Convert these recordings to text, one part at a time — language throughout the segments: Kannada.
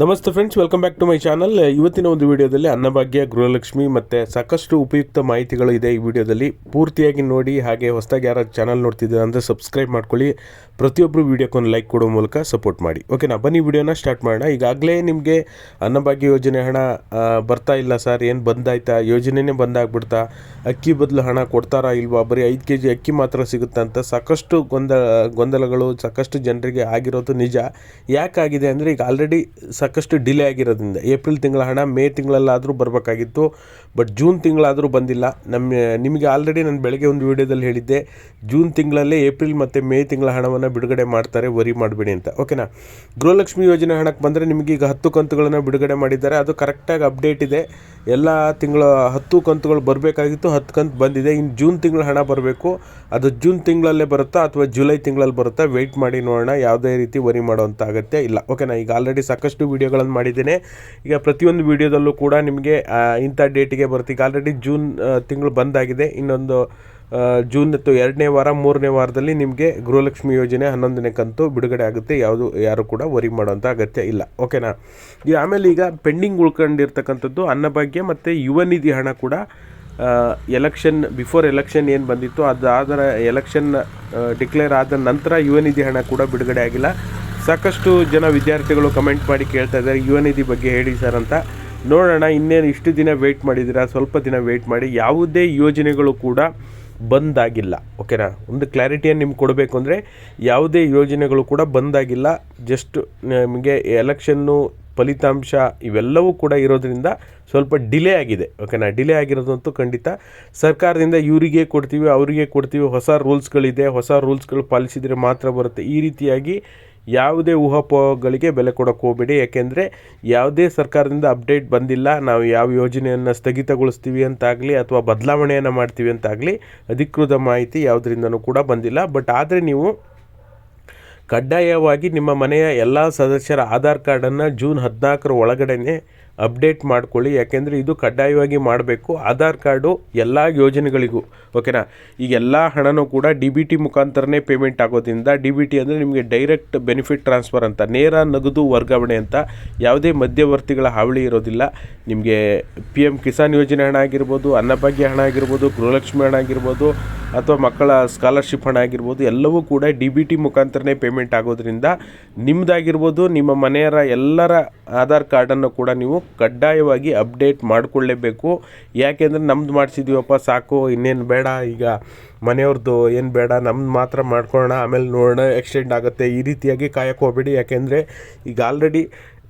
ನಮಸ್ತೆ friends welcome back to my channel ಇವತ್ತಿನ ಒಂದು ವಿಡಿಯೋದಲ್ಲಿ ಅನ್ನಭಾಗ್ಯ, ಗೃಹಲಕ್ಷ್ಮಿ ಮತ್ತು ಸಾಕಷ್ಟು ಉಪಯುಕ್ತ ಮಾಹಿತಿಗಳು ಇದೆ ಈ ವಿಡಿಯೋದಲ್ಲಿ ಪೂರ್ತಿಯಾಗಿ ನೋಡಿ, ಹಾಗೆ ಹೊಸದಾಗಿ ಯಾರು ಚಾನಲ್ ನೋಡ್ತಿದ್ದೀರಾ ಅಂದರೆ ಸಬ್ಸ್ಕ್ರೈಬ್ ಮಾಡ್ಕೊಳ್ಳಿ. ಪ್ರತಿಯೊಬ್ಬರು ವೀಡಿಯೋಕ್ಕೊಂದು ಲೈಕ್ ಕೊಡೋ ಮೂಲಕ ಸಪೋರ್ಟ್ ಮಾಡಿ. ಓಕೆನಾ ಬನ್ನಿ ವಿಡಿಯೋನ ಸ್ಟಾರ್ಟ್ ಮಾಡೋಣ. ಈಗಾಗಲೇ ನಿಮಗೆ ಅನ್ನಭಾಗ್ಯ ಯೋಜನೆ ಹಣ ಬರ್ತಾ ಇಲ್ಲ ಸರ್ ಏನು ಬಂದಾಯ್ತಾ? ಯೋಜನೆನೇ ಬಂದಾಗ್ಬಿಡ್ತಾ. ಅಕ್ಕಿ ಬದಲು ಹಣ ಕೊಡ್ತಾರಾ ಇಲ್ವಾ? ಬರೀ ಐದು ಕೆ ಜಿ ಅಕ್ಕಿ ಮಾತ್ರ ಸಿಗುತ್ತಾ ಅಂತ ಸಾಕಷ್ಟು ಗೊಂದಲ ಗೊಂದಲಗಳು, ಸಾಕಷ್ಟು ಜನರಿಗೆ ಆಗಿರೋದು ನಿಜ. ಯಾಕಾಗಿದೆ ಅಂದರೆ ಈಗ ಆಲ್ರೆಡಿ ಸಾಕಷ್ಟು ಡಿಲೇ ಆಗಿರೋದ್ರಿಂದ. ಏಪ್ರಿಲ್ ತಿಂಗಳ ಹಣ, ಮೇ ತಿಂಗಳಲ್ಲಾದರೂ ಬರಬೇಕಾಗಿತ್ತು. ಬಟ್ ಜೂನ್ ತಿಂಗಳಾದರೂ ಬಂದಿಲ್ಲ. ನಮ್ಮ ನಿಮಗೆ ಆಲ್ರೆಡಿ ನಾನು ಬೆಳಗ್ಗೆ ಒಂದು ವಿಡಿಯೋದಲ್ಲಿ ಹೇಳಿದ್ದೆ. ಜೂನ್ ತಿಂಗಳಲ್ಲೇ ಏಪ್ರಿಲ್ ಮತ್ತು ಮೇ ತಿಂಗಳ ಹಣವನ್ನು ಬಿಡುಗಡೆ ಮಾಡ್ತಾರೆ, ವರಿ ಮಾಡಬೇಡಿ ಅಂತ. ಓಕೆನಾ? ಗೃಹಲಕ್ಷ್ಮಿ ಯೋಜನೆ ಹಣಕ್ಕೆ ಬಂದರೆ ನಿಮಗೆ ಈಗ ಹತ್ತು ಕಂತುಗಳನ್ನು ಬಿಡುಗಡೆ ಮಾಡಿದ್ದಾರೆ. ಅದು ಕರೆಕ್ಟಾಗಿ ಅಪ್ಡೇಟ್ ಇದೆ. ಎಲ್ಲ ತಿಂಗಳ ಹತ್ತು ಕಂತುಗಳು ಬರಬೇಕಾಗಿತ್ತು, ಹತ್ತು ಕಂತು ಬಂದಿದೆ. ಇನ್ನು ಜೂನ್ ತಿಂಗಳ ಹಣ ಬರಬೇಕು. ಅದು ಜೂನ್ ತಿಂಗಳಲ್ಲೇ ಬರುತ್ತಾ ಅಥವಾ ಜುಲೈ ತಿಂಗಳಲ್ಲಿ ಬರುತ್ತಾ? ವೆಯ್ಟ್ ಮಾಡಿ ನೋಡೋಣ. ಯಾವುದೇ ರೀತಿ ವರಿ ಮಾಡುವಂಥ ಅಗತ್ಯ ಇಲ್ಲ. ಓಕೆನಾ? ಈಗ ಆಲ್ರೆಡಿ ಸಾಕಷ್ಟು ವೀಡಿಯೋಗಳನ್ನು ಮಾಡಿದ್ದೇನೆ. ಈಗ ಪ್ರತಿಯೊಂದು ವೀಡಿಯೋದಲ್ಲೂ ಕೂಡ ನಿಮಗೆ ಇಂಥ ಡೇಟಿಗೆ ಬರುತ್ತೆ. ಈಗ ಆಲ್ರೆಡಿ ಜೂನ್ ತಿಂಗಳು ಬಂದಾಗಿದೆ. ಇನ್ನೊಂದು ಜೂನ್ ಎರಡನೇ ವಾರ, ಮೂರನೇ ವಾರದಲ್ಲಿ ನಿಮಗೆ ಗೃಹಲಕ್ಷ್ಮಿ ಯೋಜನೆ ಹನ್ನೊಂದನೇ ಕಂತು ಬಿಡುಗಡೆ ಆಗುತ್ತೆ. ಯಾವುದು, ಯಾರು ಕೂಡ ವರಿ ಮಾಡೋಂಥ ಅಗತ್ಯ ಇಲ್ಲ. ಓಕೆನಾ ಆಮೇಲೆ ಈಗ ಪೆಂಡಿಂಗ್ ಉಳ್ಕೊಂಡಿರ್ತಕ್ಕಂಥದ್ದು ಅನ್ನಭಾಗ್ಯ ಮತ್ತು ಯುವ ನಿಧಿ ಹಣ ಕೂಡ ಎಲೆಕ್ಷನ್ ಬಿಫೋರ್ ಎಲೆಕ್ಷನ್ ಏನು ಬಂದಿತ್ತು, ಅದು ಅದರ ಎಲೆಕ್ಷನ್ ಡಿಕ್ಲೇರ್ ಆದ ನಂತರ ಯುವ ನಿಧಿ ಹಣ ಕೂಡ ಬಿಡುಗಡೆ ಆಗಿಲ್ಲ. ಸಾಕಷ್ಟು ಜನ ವಿದ್ಯಾರ್ಥಿಗಳು ಕಮೆಂಟ್ ಮಾಡಿ ಕೇಳ್ತಾ ಇದ್ದಾರೆ, ಯುವ ನಿಧಿ ಬಗ್ಗೆ ಹೇಳಿ ಸರ್ ಅಂತ. ನೋಡೋಣ, ಇನ್ನೇನು ಇಷ್ಟು ದಿನ ವೆಯ್ಟ್ ಮಾಡಿದ್ದೀರಾ ಸ್ವಲ್ಪ ದಿನ ವೆಯ್ಟ್ ಮಾಡಿ. ಯಾವುದೇ ಯೋಜನೆಗಳು ಕೂಡ ಬಂದಾಗಿಲ್ಲ. ಓಕೆನಾ ಒಂದು ಕ್ಲಾರಿಟಿಯನ್ನು ನಿಮ್ಗೆ ಕೊಡಬೇಕು ಅಂದರೆ ಯಾವುದೇ ಯೋಜನೆಗಳು ಕೂಡ ಬಂದಾಗಿಲ್ಲ. ಜಸ್ಟ್ ನಿಮಗೆ ಎಲೆಕ್ಷನ್ನು ಫಲಿತಾಂಶ ಇವೆಲ್ಲವೂ ಕೂಡ ಇರೋದರಿಂದ ಸ್ವಲ್ಪ ಡಿಲೇ ಆಗಿದೆ. ಓಕೆನಾ ಡಿಲೇ ಆಗಿರೋದಂತೂ ಖಂಡಿತ. ಸರ್ಕಾರದಿಂದ ಇವರಿಗೆ ಕೊಡ್ತೀವಿ, ಅವರಿಗೆ ಕೊಡ್ತೀವಿ, ಹೊಸ ರೂಲ್ಸ್ಗಳಿದೆ, ಹೊಸ ರೂಲ್ಸ್ಗಳು ಪಾಲಿಸಿದರೆ ಮಾತ್ರ ಬರುತ್ತೆ. ಈ ರೀತಿಯಾಗಿ ಯಾವುದೇ ಊಹಾಪೋಹಗಳಿಗೆ ಬೆಲೆ ಕೊಡೋಕ್ಕೆ ಹೋಗಬೇಡಿ. ಯಾಕೆಂದರೆ ಯಾವುದೇ ಸರ್ಕಾರದಿಂದ ಅಪ್ಡೇಟ್ ಬಂದಿಲ್ಲ. ನಾವು ಯಾವ ಯೋಜನೆಯನ್ನು ಸ್ಥಗಿತಗೊಳಿಸ್ತೀವಿ ಅಂತಾಗಲಿ ಅಥವಾ ಬದಲಾವಣೆಯನ್ನು ಮಾಡ್ತೀವಿ ಅಂತಾಗಲಿ ಅಧಿಕೃತ ಮಾಹಿತಿ ಯಾವುದರಿಂದನೂ ಕೂಡ ಬಂದಿಲ್ಲ. ಬಟ್ ಆದರೆ ನೀವು ಕಡ್ಡಾಯವಾಗಿ ನಿಮ್ಮ ಮನೆಯ ಎಲ್ಲ ಸದಸ್ಯರ ಆಧಾರ್ ಕಾರ್ಡನ್ನು ಜೂನ್ ಹದಿನಾಲ್ಕರ ಒಳಗಡೆನೆ ಅಪ್ಡೇಟ್ ಮಾಡ್ಕೊಳ್ಳಿ. ಯಾಕೆಂದರೆ ಇದು ಕಡ್ಡಾಯವಾಗಿ ಮಾಡಬೇಕು. ಆಧಾರ್ ಕಾರ್ಡು ಎಲ್ಲ ಯೋಜನೆಗಳಿಗೂ, ಓಕೆನಾ? ಈಗ ಎಲ್ಲ ಹಣನೂ ಕೂಡ ಡಿ ಬಿ ಟಿ ಮುಖಾಂತರನೇ ಪೇಮೆಂಟ್ ಆಗೋದ್ರಿಂದ ಡಿ ಬಿ ಟಿ ಅಂದರೆ ನಿಮಗೆ ಡೈರೆಕ್ಟ್ ಬೆನಿಫಿಟ್ ಟ್ರಾನ್ಸ್ಫರ್ ಅಂತ, ನೇರ ನಗದು ವರ್ಗಾವಣೆ ಅಂತ ಯಾವುದೇ ಮಧ್ಯವರ್ತಿಗಳ ಹಾವಳಿ ಇರೋದಿಲ್ಲ. ನಿಮಗೆ ಪಿ ಎಂ ಕಿಸಾನ್ ಯೋಜನೆ ಹಣ ಆಗಿರ್ಬೋದು, ಅನ್ನಭಾಗ್ಯ ಹಣ ಆಗಿರ್ಬೋದು, ಗೃಹಲಕ್ಷ್ಮಿ ಹಣ ಆಗಿರ್ಬೋದು, ಅಥವಾ ಮಕ್ಕಳ ಸ್ಕಾಲರ್ಶಿಪ್ ಹಣ ಆಗಿರ್ಬೋದು, ಎಲ್ಲವೂ ಕೂಡ ಡಿ ಬಿ ಟಿ ಮುಖಾಂತರನೇ ಪೇಮೆಂಟ್ ಆಗೋದ್ರಿಂದ ನಿಮ್ಮದಾಗಿರ್ಬೋದು ನಿಮ್ಮ ಮನೆಯರ ಎಲ್ಲರ ಆಧಾರ್ ಕಾರ್ಡನ್ನು ಕೂಡ ನೀವು ಕಡ್ಡಾಯವಾಗಿ ಅಪ್ಡೇಟ್ ಮಾಡಿಕೊಳ್ಳೇಬೇಕು. ಯಾಕೆಂದರೆ ನಮ್ದು ಮಾಡಿಸಿದ್ದೀವಪ್ಪ ಸಾಕು, ಇನ್ನೇನು ಬೇಡ, ಈಗ ಮನೆಯವ್ರದ್ದು ಏನು ಬೇಡ, ನಮ್ದು ಮಾತ್ರ ಮಾಡ್ಕೊಳ್ಳೋಣ, ಆಮೇಲೆ ನೋಡೋಣ ಎಕ್ಸ್ಟೆಂಡ್ ಆಗುತ್ತೆ, ಈ ರೀತಿಯಾಗಿ ಕಾಯಕ್ಕೆ ಹೋಗಬೇಡಿ. ಯಾಕೆಂದರೆ ಈಗ ಆಲ್ರೆಡಿ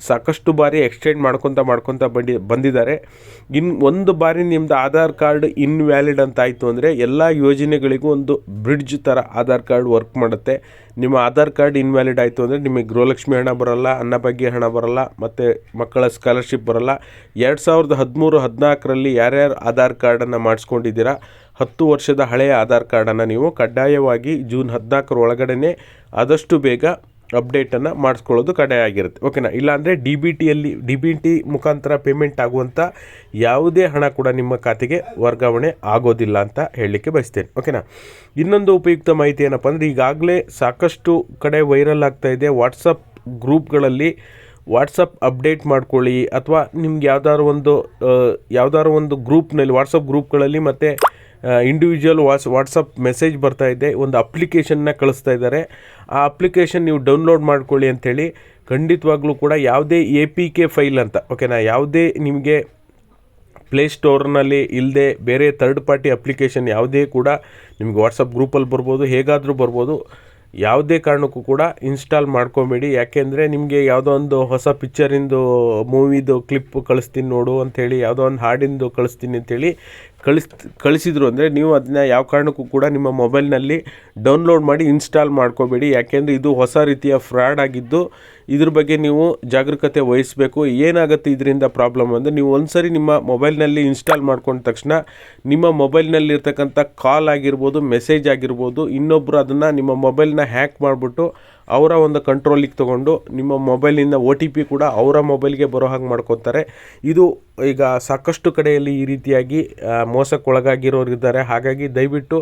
ಸಾಕಷ್ಟು ಬಾರಿ ಎಕ್ಸ್ಟೆಂಡ್ ಮಾಡ್ಕೊತ ಮಾಡ್ಕೊತ ಬಂಡಿ, ಬಂದಿದ್ದಾರೆ. ಇನ್ನು ಒಂದು ಬಾರಿ ನಿಮ್ಮದು ಆಧಾರ್ ಕಾರ್ಡ್ ಇನ್ವ್ಯಾಲಿಡ್ ಅಂತ ಆಯಿತು ಅಂದರೆ ಎಲ್ಲ ಯೋಜನೆಗಳಿಗೂ ಒಂದು ಬ್ರಿಡ್ಜ್ ಥರ ಆಧಾರ್ ಕಾರ್ಡ್ ವರ್ಕ್ ಮಾಡುತ್ತೆ. ನಿಮ್ಮ ಆಧಾರ್ ಕಾರ್ಡ್ ಇನ್ವ್ಯಾಲಿಡ್ ಆಯಿತು ಅಂದರೆ ನಿಮಗೆ ಗೃಹಲಕ್ಷ್ಮಿ ಹಣ ಬರೋಲ್ಲ, ಅನ್ನಭಾಗ್ಯ ಹಣ ಬರೋಲ್ಲ, ಮತ್ತು ಮಕ್ಕಳ ಸ್ಕಾಲರ್ಶಿಪ್ ಬರೋಲ್ಲ. ಎರಡು ಸಾವಿರದ ಹದಿಮೂರು, ಹದಿನಾಲ್ಕರಲ್ಲಿ ಯಾರ್ಯಾರು ಆಧಾರ್ ಕಾರ್ಡನ್ನು ಮಾಡಿಸ್ಕೊಂಡಿದ್ದೀರಾ, ಹತ್ತು ವರ್ಷದ ಹಳೆಯ ಆಧಾರ್ ಕಾರ್ಡನ್ನು ನೀವು ಕಡ್ಡಾಯವಾಗಿ ಜೂನ್ ಹದಿನಾಲ್ಕರ ಒಳಗಡೆ ಆದಷ್ಟು ಬೇಗ ಅಪ್ಡೇಟನ್ನು ಮಾಡಿಸ್ಕೊಳ್ಳೋದು ಕಡ್ಡಾಯ ಆಗಿರುತ್ತೆ. ಓಕೆನಾ ಇಲ್ಲಾಂದರೆ ಡಿ ಬಿ ಟಿಯಲ್ಲಿ ಡಿ ಬಿ ಟಿ ಮುಖಾಂತರ ಪೇಮೆಂಟ್ ಆಗುವಂಥ ಯಾವುದೇ ಹಣ ಕೂಡ ನಿಮ್ಮ ಖಾತೆಗೆ ವರ್ಗಾವಣೆ ಆಗೋದಿಲ್ಲ ಅಂತ ಹೇಳಲಿಕ್ಕೆ ಬಯಸ್ತೇನೆ. ಓಕೆನಾ ಇನ್ನೊಂದು ಉಪಯುಕ್ತ ಮಾಹಿತಿ ಏನಪ್ಪ ಅಂದರೆ ಈಗಾಗಲೇ ಸಾಕಷ್ಟು ಕಡೆ ವೈರಲ್ ಆಗ್ತಾ ಇದೆ. ವಾಟ್ಸಪ್ ಗ್ರೂಪ್ಗಳಲ್ಲಿ ವಾಟ್ಸಪ್ ಅಪ್ಡೇಟ್ ಮಾಡ್ಕೊಳ್ಳಿ. ಅಥವಾ ನಿಮ್ಗೆ ಯಾವ್ದಾದ್ರು ಒಂದು ಯಾವ್ದಾದ್ರು ಒಂದು ಗ್ರೂಪ್ನಲ್ಲಿ ವಾಟ್ಸಪ್ ಗ್ರೂಪ್ಗಳಲ್ಲಿ ಮತ್ತು ಇಂಡಿವಿಜುವಲ್ ವಾಟ್ಸ್ ವಾಟ್ಸಪ್ ಮೆಸೇಜ್ ಇದೆ. ಒಂದು ಅಪ್ಲಿಕೇಶನ್ನ ಕಳಿಸ್ತಾ ಇದ್ದಾರೆ. ಆ ಅಪ್ಲಿಕೇಶನ್ ನೀವು ಡೌನ್ಲೋಡ್ ಮಾಡ್ಕೊಳ್ಳಿ ಅಂಥೇಳಿ ಖಂಡಿತವಾಗ್ಲೂ ಕೂಡ ಯಾವುದೇ ಎ ಪಿ ಕೆ ಫೈಲ್ ಅಂತ ಓಕೆನಾ ಯಾವುದೇ ನಿಮಗೆ ಪ್ಲೇಸ್ಟೋರ್ನಲ್ಲಿ ಇಲ್ಲದೆ ಬೇರೆ ಥರ್ಡ್ ಪಾರ್ಟಿ ಅಪ್ಲಿಕೇಶನ್ ಯಾವುದೇ ಕೂಡ ನಿಮ್ಗೆ ವಾಟ್ಸಪ್ ಗ್ರೂಪಲ್ಲಿ ಬರ್ಬೋದು, ಹೇಗಾದರೂ ಬರ್ಬೋದು. ಯಾವುದೇ ಕಾರಣಕ್ಕೂ ಕೂಡ ಇನ್ಸ್ಟಾಲ್ ಮಾಡ್ಕೊಬೇಡಿ. ಯಾಕೆಂದರೆ ನಿಮಗೆ ಯಾವುದೋ ಒಂದು ಹೊಸ ಪಿಕ್ಚರಿಂದು ಮೂವಿದು ಕ್ಲಿಪ್ ಕಳಿಸ್ತೀನಿ ನೋಡು ಅಂಥೇಳಿ ಯಾವುದೋ ಒಂದು ಹಾಡಿಂದು ಕಳಿಸ್ತೀನಿ ಅಂಥೇಳಿ ಕಳಿಸ್, ಕಳಿಸಿದ್ರು ಅಂದರೆ ನೀವು ಅದನ್ನ ಯಾವ ಕಾರಣಕ್ಕೂ ಕೂಡ ನಿಮ್ಮ ಮೊಬೈಲ್ನಲ್ಲಿ ಡೌನ್ಲೋಡ್ ಮಾಡಿ ಇನ್ಸ್ಟಾಲ್ ಮಾಡ್ಕೋಬೇಡಿ. ಯಾಕೆಂದರೆ ಇದು ಹೊಸ ರೀತಿಯ ಫ್ರಾಡ್ ಆಗಿದ್ದು ಇದ್ರ ಬಗ್ಗೆ ನೀವು ಜಾಗರೂಕತೆ ವಹಿಸಬೇಕು. ಏನಾಗುತ್ತೆ ಇದರಿಂದ ಪ್ರಾಬ್ಲಮ್ ಅಂದರೆ ನೀವು ಒಂದ್ಸರಿ ನಿಮ್ಮ ಮೊಬೈಲ್ನಲ್ಲಿ ಇನ್ಸ್ಟಾಲ್ ಮಾಡ್ಕೊಂಡ ತಕ್ಷಣ ನಿಮ್ಮ ಮೊಬೈಲ್ನಲ್ಲಿ ಇರ್ತಕ್ಕಂಥ ಕಾಲ್ ಆಗಿರ್ಬೋದು, ಮೆಸೇಜ್ ಆಗಿರ್ಬೋದು ಇನ್ನೊಬ್ಬರು ಅದನ್ನು ನಿಮ್ಮ ಮೊಬೈಲ್ನ ಹ್ಯಾಕ್ ಮಾಡಿಬಿಟ್ಟು ಅವರ ಒಂದು ಕಂಟ್ರೋಲಿಗೆ ತೊಗೊಂಡು ನಿಮ್ಮ ಮೊಬೈಲಿಂದ ಒ ಟಿ ಪಿ ಕೂಡ ಅವರ ಮೊಬೈಲ್ಗೆ ಬರೋ ಹಾಗೆ ಮಾಡ್ಕೋತಾರೆ. ಇದು ಈಗ ಸಾಕಷ್ಟು ಕಡೆಯಲ್ಲಿ ಈ ರೀತಿಯಾಗಿ ಮೋಸಕ್ಕೊಳಗಾಗಿರೋರಿದ್ದಾರೆ. ಹಾಗಾಗಿ ದಯವಿಟ್ಟು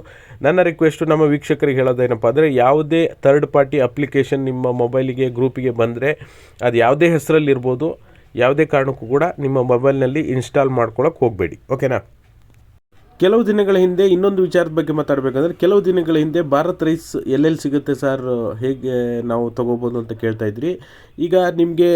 ನನ್ನ ರಿಕ್ವೆಸ್ಟು ನಮ್ಮ ವೀಕ್ಷಕರಿಗೆ ಹೇಳೋದೇನಪ್ಪ ಅಂದರೆ, ಯಾವುದೇ ಥರ್ಡ್ ಪಾರ್ಟಿ ಅಪ್ಲಿಕೇಶನ್ ನಿಮ್ಮ ಮೊಬೈಲಿಗೆ ಗ್ರೂಪಿಗೆ ಬಂದರೆ ಅದು ಯಾವುದೇ ಹೆಸರಲ್ಲಿರ್ಬೋದು, ಯಾವುದೇ ಕಾರಣಕ್ಕೂ ಕೂಡ ನಿಮ್ಮ ಮೊಬೈಲ್ನಲ್ಲಿ ಇನ್ಸ್ಟಾಲ್ ಮಾಡ್ಕೊಳಕ್ಕೆ ಹೋಗಬೇಡಿ. ಓಕೆನಾ ಕೆಲವು ದಿನಗಳ ಹಿಂದೆ ಇನ್ನೊಂದು ವಿಚಾರದ ಬಗ್ಗೆ ಮಾತಾಡಬೇಕಂದ್ರೆ, ಕೆಲವು ದಿನಗಳ ಹಿಂದೆ ಭಾರತ್ ರೈಸ್ ಎಲ್ಲೆಲ್ಲಿ ಸಿಗುತ್ತೆ ಸರ್, ಹೇಗೆ ನಾವು ತಗೋಬೋದು ಅಂತ ಕೇಳ್ತಾ ಇದ್ರಿ. ಈಗ ನಿಮಗೆ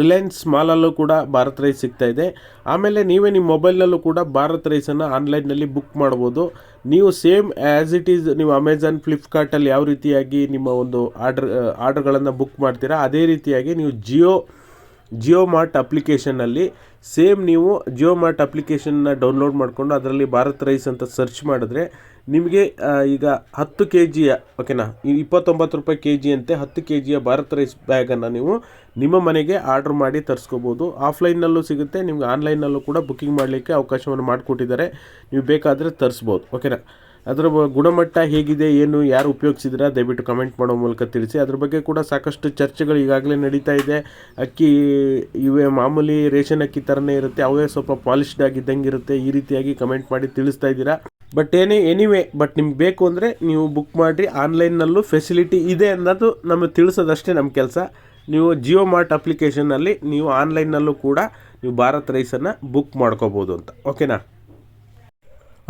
ರಿಲಯನ್ಸ್ ಮಾಲಲ್ಲೂ ಕೂಡ ಭಾರತ್ ರೈಸ್ ಸಿಗ್ತಾ ಇದೆ. ಆಮೇಲೆ ನೀವೇ ನಿಮ್ಮ ಮೊಬೈಲ್ನಲ್ಲೂ ಕೂಡ ಭಾರತ್ ರೈಸನ್ನು ಆನ್ಲೈನ್ನಲ್ಲಿ ಬುಕ್ ಮಾಡ್ಬೋದು. ನೀವು ಸೇಮ್ ಆ್ಯಸ್ ಇಟ್ ಈಸ್ ನೀವು ಅಮೆಝಾನ್ ಫ್ಲಿಪ್ಕಾರ್ಟಲ್ಲಿ ಯಾವ ರೀತಿಯಾಗಿ ನಿಮ್ಮ ಒಂದು ಆರ್ಡ್ರ್ ಆರ್ಡ್ರ್ಗಳನ್ನು ಬುಕ್ ಮಾಡ್ತೀರಾ, ಅದೇ ರೀತಿಯಾಗಿ ನೀವು ಜಿಯೋ ಜಿಯೋ ಮಾರ್ಟ್ ಅಪ್ಲಿಕೇಶನಲ್ಲಿ ಸೇಮ್ ನೀವು ಜಿಯೋ ಮಾರ್ಟ್ ಅಪ್ಲಿಕೇಶನ್ನ ಡೌನ್ಲೋಡ್ ಮಾಡಿಕೊಂಡು ಅದರಲ್ಲಿ ಭಾರತ್ ರೈಸ್ ಅಂತ ಸರ್ಚ್ ಮಾಡಿದ್ರೆ ನಿಮಗೆ ಈಗ ಹತ್ತು ಕೆ ಜಿಯ ಓಕೆನಾ ಇಪ್ಪತ್ತೊಂಬತ್ತು ರೂಪಾಯಿ ಕೆ ಜಿ ಅಂತೆ ಹತ್ತು ಕೆ ಜಿಯ ಭಾರತ್ ರೈಸ್ ಬ್ಯಾಗನ್ನು ನೀವು ನಿಮ್ಮ ಮನೆಗೆ ಆರ್ಡ್ರ್ ಮಾಡಿ ತರಿಸ್ಕೋಬೋದು. ಆಫ್ಲೈನ್ನಲ್ಲೂ ಸಿಗುತ್ತೆ, ನಿಮ್ಗೆ ಆನ್ಲೈನಲ್ಲೂ ಕೂಡ ಬುಕ್ಕಿಂಗ್ ಮಾಡಲಿಕ್ಕೆ ಅವಕಾಶವನ್ನು ಮಾಡಿಕೊಟ್ಟಿದ್ದಾರೆ. ನೀವು ಬೇಕಾದರೆ ತರಿಸ್ಬೋದು ಓಕೆನಾ ಅದರ ಗುಣಮಟ್ಟ ಹೇಗಿದೆ, ಏನು, ಯಾರು ಉಪಯೋಗಿಸಿದ್ರೆ, ದಯವಿಟ್ಟು ಕಮೆಂಟ್ ಮಾಡೋ ಮೂಲಕ ತಿಳಿಸಿ. ಅದ್ರ ಬಗ್ಗೆ ಕೂಡ ಸಾಕಷ್ಟು ಚರ್ಚೆಗಳು ಈಗಾಗಲೇ ನಡೀತಾ ಇದೆ. ಅಕ್ಕಿ, ಇವೆ ಮಾಮೂಲಿ ರೇಷನ್ ಅಕ್ಕಿ ಥರನೇ ಇರುತ್ತೆ. ಅವೇ ಸ್ವಲ್ಪ ಪಾಲಿಶ್ಡ್ ಆಗಿದ್ದಂಗೆ ಇರುತ್ತೆ. ಈ ರೀತಿಯಾಗಿ ಕಮೆಂಟ್ ಮಾಡಿ ತಿಳಿಸ್ತಾ ಇದ್ದೀರಾ. ಬಟ್ ಏನೇ ಎನಿವೇ ಬಟ್ ನಿಮ್ಗೆ ಬೇಕು ಅಂದರೆ ನೀವು ಬುಕ್ ಮಾಡಿರಿ. ಆನ್ಲೈನ್ನಲ್ಲೂ ಫೆಸಿಲಿಟಿ ಇದೆ ಅನ್ನೋದು ನಮಗೆ ತಿಳಿಸೋದಷ್ಟೇ ನಮ್ಮ ಕೆಲಸ. ನೀವು ಜಿಯೋ ಮಾರ್ಟ್ ಅಪ್ಲಿಕೇಶನ್ನಲ್ಲಿ ನೀವು ಆನ್ಲೈನ್ನಲ್ಲೂ ಕೂಡ ನೀವು ಭಾರತ್ ರೈಸನ್ನು ಬುಕ್ ಮಾಡ್ಕೋಬೋದು ಅಂತ. ಓಕೆನಾ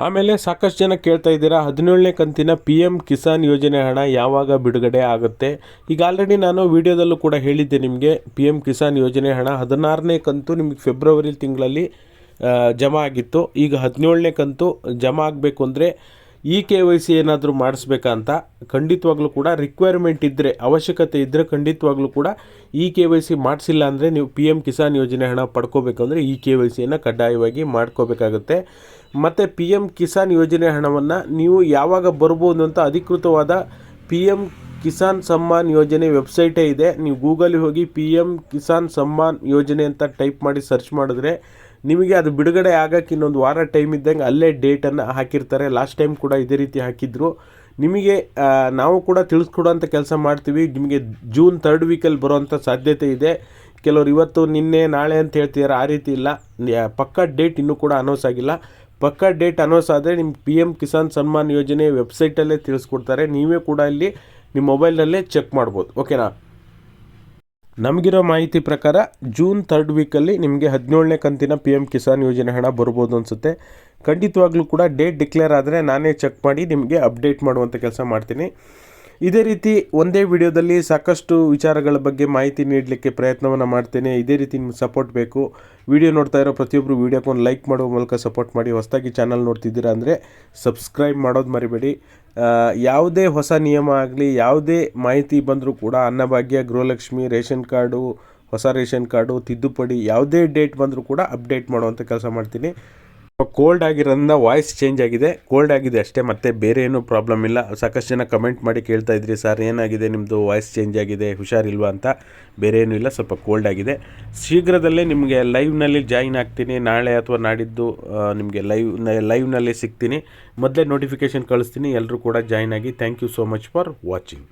ಆಮೇಲೆ ಸಾಕಷ್ಟು ಜನ ಕೇಳ್ತಾ ಇದ್ದೀರಾ, ಹದಿನೇಳನೇ ಕಂತಿನ ಪಿ ಎಂ ಕಿಸಾನ್ ಯೋಜನೆ ಹಣ ಯಾವಾಗ ಬಿಡುಗಡೆ ಆಗುತ್ತೆ? ಈಗ ಆಲ್ರೆಡಿ ನಾನು ವಿಡಿಯೋದಲ್ಲೂ ಕೂಡ ಹೇಳಿದ್ದೆ ನಿಮಗೆ ಪಿ ಎಂ ಕಿಸಾನ್ ಯೋಜನೆ ಹಣ ಹದಿನಾರನೇ ಕಂತು ನಿಮಗೆ ಫೆಬ್ರವರಿ ತಿಂಗಳಲ್ಲಿ ಜಮಾ ಆಗಿತ್ತು. ಈಗ ಹದಿನೇಳನೇ ಕಂತು ಜಮಾ ಆಗಬೇಕು ಅಂದರೆ ಇ ಕೆ ವೈ ಸಿ ಏನಾದರೂ ಮಾಡಿಸ್ಬೇಕಾ ಅಂತ ಖಂಡಿತವಾಗ್ಲೂ ಕೂಡ ರಿಕ್ವೈರ್ಮೆಂಟ್ ಇದ್ದರೆ ಅವಶ್ಯಕತೆ ಇದ್ದರೆ ಖಂಡಿತವಾಗ್ಲೂ ಕೂಡ ಇ ಕೆ ವೈ ಸಿ ಮಾಡಿಸಿಲ್ಲ ಅಂದರೆ ನೀವು ಪಿ ಎಂ ಕಿಸಾನ್ ಯೋಜನೆ ಹಣ ಪಡ್ಕೋಬೇಕಂದ್ರೆ ಇ ಕೆ ವೈ ಸಿಯನ್ನು ಕಡ್ಡಾಯವಾಗಿ ಮಾಡ್ಕೋಬೇಕಾಗುತ್ತೆ. ಮತ್ತು ಪಿ ಎಂ ಕಿಸಾನ್ ಯೋಜನೆ ಹಣವನ್ನು ನೀವು ಯಾವಾಗ ಬರ್ಬೋದು ಅಂತ ಅಧಿಕೃತವಾದ ಪಿ ಎಂ ಕಿಸಾನ್ ಸಮ್ಮಾನ್ ಯೋಜನೆ ವೆಬ್ಸೈಟೇ ಇದೆ. ನೀವು ಗೂಗಲಿಗೆ ಹೋಗಿ ಪಿ ಎಂ ಕಿಸಾನ್ ಸಮ್ಮಾನ್ ಯೋಜನೆ ಅಂತ ಟೈಪ್ ಮಾಡಿ ಸರ್ಚ್ ಮಾಡಿದ್ರೆ ನಿಮಗೆ ಅದು ಬಿಡುಗಡೆ ಆಗೋಕ್ಕೆ ಇನ್ನೊಂದು ವಾರ ಟೈಮ್ ಇದ್ದಂಗೆ ಅಲ್ಲೇ ಡೇಟನ್ನು ಹಾಕಿರ್ತಾರೆ. ಲಾಸ್ಟ್ ಟೈಮ್ ಕೂಡ ಇದೇ ರೀತಿ ಹಾಕಿದ್ರು. ನಿಮಗೆ ನಾವು ಕೂಡ ತಿಳಿಸ್ಕೊಡೋಂಥ ಕೆಲಸ ಮಾಡ್ತೀವಿ. ನಿಮಗೆ ಜೂನ್ ತರ್ಡ್ ವೀಕಲ್ಲಿ ಬರೋವಂಥ ಸಾಧ್ಯತೆ ಇದೆ. ಕೆಲವರು ಇವತ್ತು, ನಿನ್ನೆ, ನಾಳೆ ಅಂತ ಹೇಳ್ತಿದ್ದಾರೆ ಆ ರೀತಿ ಇಲ್ಲ. ಪಕ್ಕಾ ಡೇಟ್ ಇನ್ನೂ ಕೂಡ ಅನೌನ್ಸ್ ಆಗಿಲ್ಲ. ಪಕ್ಕಾ ಡೇಟ್ ಅನೌನ್ಸ್ ಆದರೆ ನಿಮ್ಮ ಪಿ ಎಂ ಕಿಸಾನ್ ಸನ್ಮಾನ್ ಯೋಜನೆ ವೆಬ್ಸೈಟಲ್ಲೇ ತಿಳಿಸ್ಕೊಡ್ತಾರೆ. ನೀವೇ ಕೂಡ ಇಲ್ಲಿ ನಿಮ್ಮ ಮೊಬೈಲ್ನಲ್ಲೇ ಚೆಕ್ ಮಾಡ್ಬೋದು. ಓಕೆನಾ ನಮಗಿರೋ ಮಾಹಿತಿ ಪ್ರಕಾರ ಜೂನ್ ಥರ್ಡ್ ವೀಕಲ್ಲಿ ನಿಮಗೆ ಹದಿನೇಳನೇ ಕಂತಿನ ಪಿ ಎಂ ಕಿಸಾನ್ ಯೋಜನೆ ಹಣ ಬರ್ಬೋದು ಅನಿಸುತ್ತೆ. ಖಂಡಿತವಾಗ್ಲೂ ಕೂಡ ಡೇಟ್ ಡಿಕ್ಲೇರ್ ಆದರೆ ನಾನೇ ಚೆಕ್ ಮಾಡಿ ನಿಮಗೆ ಅಪ್ಡೇಟ್ ಮಾಡುವಂಥ ಕೆಲಸ ಮಾಡ್ತೀನಿ. ಇದೇ ರೀತಿ ಒಂದೇ ವಿಡಿಯೋದಲ್ಲಿ ಸಾಕಷ್ಟು ವಿಚಾರಗಳ ಬಗ್ಗೆ ಮಾಹಿತಿ ನೀಡಲಿಕ್ಕೆ ಪ್ರಯತ್ನವನ್ನು ಮಾಡ್ತೇನೆ. ಇದೇ ರೀತಿ ನಿಮ್ಗೆ ಸಪೋರ್ಟ್ ಬೇಕು. ವಿಡಿಯೋ ನೋಡ್ತಾ ಇರೋ ಪ್ರತಿಯೊಬ್ಬರು ವಿಡಿಯೋಕ್ಕೆ ಒಂದು ಲೈಕ್ ಮಾಡುವ ಮೂಲಕ ಸಪೋರ್ಟ್ ಮಾಡಿ. ಹೊಸದಾಗಿ ಚಾನಲ್ ನೋಡ್ತಿದ್ದೀರಾ ಅಂದರೆ ಸಬ್ಸ್ಕ್ರೈಬ್ ಮಾಡೋದು ಮರಿಬೇಡಿ. ಯಾವುದೇ ಹೊಸ ನಿಯಮ ಆಗಲಿ, ಯಾವುದೇ ಮಾಹಿತಿ ಬಂದರೂ ಕೂಡ ಅನ್ನಭಾಗ್ಯ, ಗೃಹಲಕ್ಷ್ಮಿ, ರೇಷನ್ ಕಾರ್ಡು, ಹೊಸ ರೇಷನ್ ಕಾರ್ಡು, ತಿದ್ದುಪಡಿ ಯಾವುದೇ ಡೇಟ್ ಬಂದರೂ ಕೂಡ ಅಪ್ಡೇಟ್ ಮಾಡುವಂಥ ಕೆಲಸ ಮಾಡ್ತೀನಿ. ಕೋಲ್ಡ್ ಆಗಿರೋದ್ರಿಂದ ವಾಯ್ಸ್ ಚೇಂಜ್ ಆಗಿದೆ. ಕೋಲ್ಡ್ ಆಗಿದೆ ಅಷ್ಟೇ, ಮತ್ತೆ ಬೇರೆ ಏನೂ ಪ್ರಾಬ್ಲಮ್ ಇಲ್ಲ. ಸಾಕಷ್ಟು ಜನ ಕಮೆಂಟ್ ಮಾಡಿ ಕೇಳ್ತಾ ಇದ್ರಿ, ಸರ್, ಏನಾಗಿದೆ? ನಿಮ್ಮದು ವಾಯ್ಸ್ ಚೇಂಜ್ ಆಗಿದೆ, ಹುಷಾರಿಲ್ವಾ? ಅಂತ. ಬೇರೆ ಏನೂ ಇಲ್ಲ, ಸ್ವಲ್ಪ ಕೋಲ್ಡ್ ಆಗಿದೆ. ಶೀಘ್ರದಲ್ಲೇ ನಿಮಗೆ ಲೈವ್ನಲ್ಲಿ ಜಾಯಿನ್ ಆಗ್ತೀನಿ. ನಾಳೆ ಅಥವಾ ನಾಡಿದ್ದು ನಿಮಗೆ ಲೈವ್ ಲೈವ್ನಲ್ಲಿ ಸಿಗ್ತೀನಿ. ಮೊದಲೇ ನೋಟಿಫಿಕೇಷನ್ ಕಳಿಸ್ತೀನಿ. ಎಲ್ಲರೂ ಕೂಡ ಜಾಯಿನ್ ಆಗಿ. Thank you so much for watching